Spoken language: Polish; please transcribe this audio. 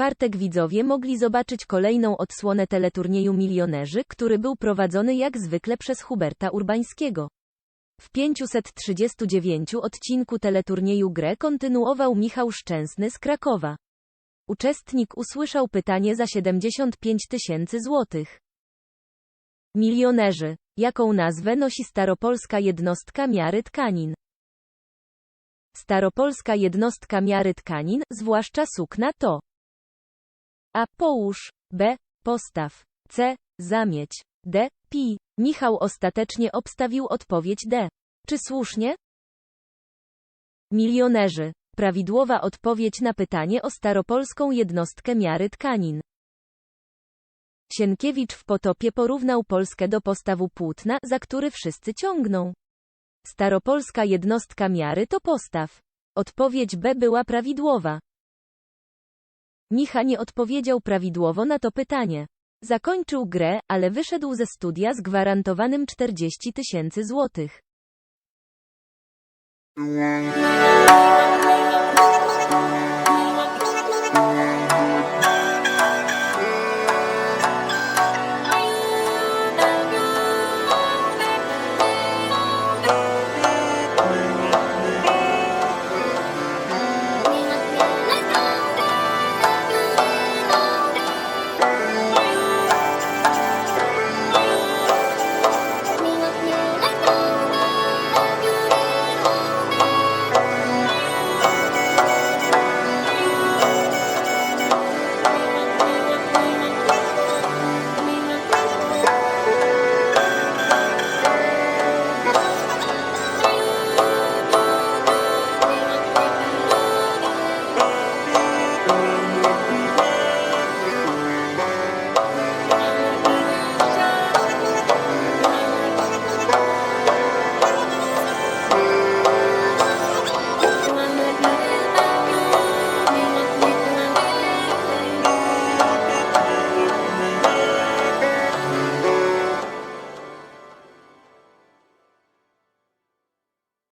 czwartek widzowie mogli zobaczyć kolejną odsłonę teleturnieju Milionerzy, który był prowadzony jak zwykle przez Huberta Urbańskiego. W 539 odcinku teleturnieju grę kontynuował Michał Szczęsny z Krakowa. Uczestnik usłyszał pytanie za 75 tysięcy złotych. Milionerzy. Jaką nazwę nosi staropolska jednostka miary tkanin? Staropolska jednostka miary tkanin, zwłaszcza sukna to A. Połóż. B. Postaw. C. Zamieć. D. Pi. Michał ostatecznie obstawił odpowiedź D. Czy słusznie? Milionerzy. Prawidłowa odpowiedź na pytanie o staropolską jednostkę miary tkanin. Sienkiewicz w Potopie porównał Polskę do postawu płótna, za który wszyscy ciągną. Staropolska jednostka miary to postaw. Odpowiedź B była prawidłowa. Micha nie odpowiedział prawidłowo na to pytanie. Zakończył grę, ale wyszedł ze studia z gwarantowanym 40 tysięcy złotych.